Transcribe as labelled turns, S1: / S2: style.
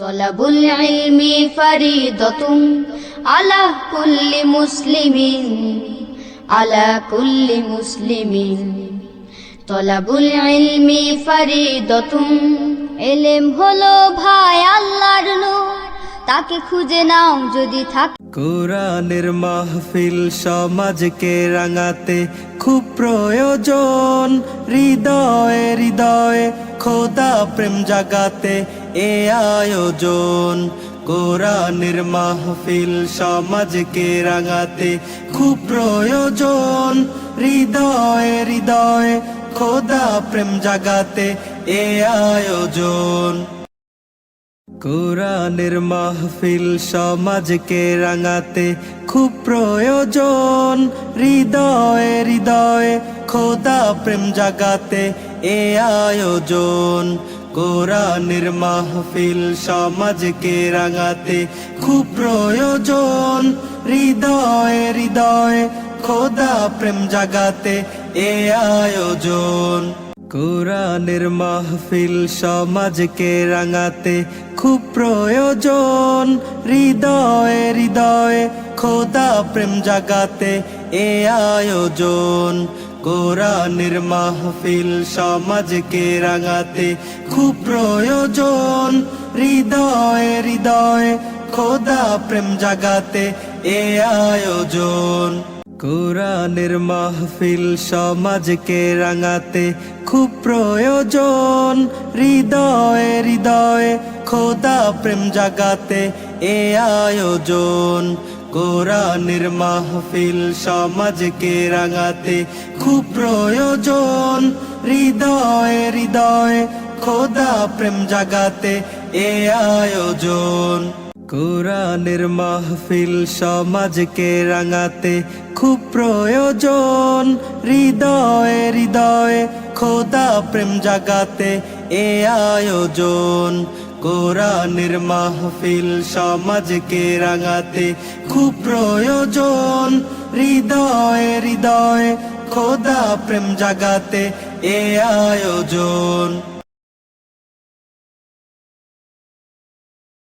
S1: তলাবুল ইলমি ফরিদতুম আলা কুল্লি মুসলিমিন, আলা কুল্লি মুসলিমিন। তলাবুল ইলমি ফরিদতুম এলেম হলো ভাই আল্লাহর নূর, তাকে খুঁজে নাও যদি থাক।
S2: কোরআনের মাহফিল সমাজকে রাঙাতে খুব প্রয়োজন, হৃদয়ে হৃদয়ে খোদা প্রেম জাগাতে এ আয়োজন। কোরআনের মাহফিল সমাজকে রাঙাতে খুব প্রয়োজন। হৃদয়ে হৃদয়ে খোদা প্রেম জাগাতে এ আয়োজন। কোরআনের মাহফিল সমাজকে রাঙাতে খুব প্রয়োজন। হৃদয়ে হৃদয়ে খোদা প্রেম জাগাতে এ আয়োজন কোরআনের মাহফিল সমাজকে রাঙাতে খুব প্রয়োজন। হৃদয়ে হৃদয়ে খোদা প্রেম জাগাতে এ আয়োজন। কোরআনের মাহফিল সমাজকে রাঙাতে খুব প্রয়োজন। হৃদয়ে হৃদয়ে খোদা প্রেম জাগাতে এ আয়োজন। কোরআনের মাহফিল সমাজকে রাঙাতে খুব প্রয়োজন। হৃদয়ে হৃদয়ে খোদা প্রেম জাগাতে এ আয়োজন। কোরআনের মাহফিল সমাজকে রাঙাতে খুব প্রয়োজন। হৃদয়ে হৃদয়ে খোদা প্রেম জাগাতে এ আয়োজন। কোরআনের মাহফিল সমাজকে রাঙাতে খুব প্রয়োজন। হৃদয়ে হৃদয়ে খোদা প্রেম জাগাতে এ আয়োজন। কোরআনের মাহফিল সমাজকে রাঙাতে খুব প্রয়োজন। হৃদয়ে হৃদয়ে খোদা প্রেম জাগাতে এ আয়োজন। কোরআনের মাহফিল সমাজকে রাঙাতে খুব প্রয়োজন। হৃদয় হৃদয় খোদা প্রেম জাগাতে এ আয়োজন।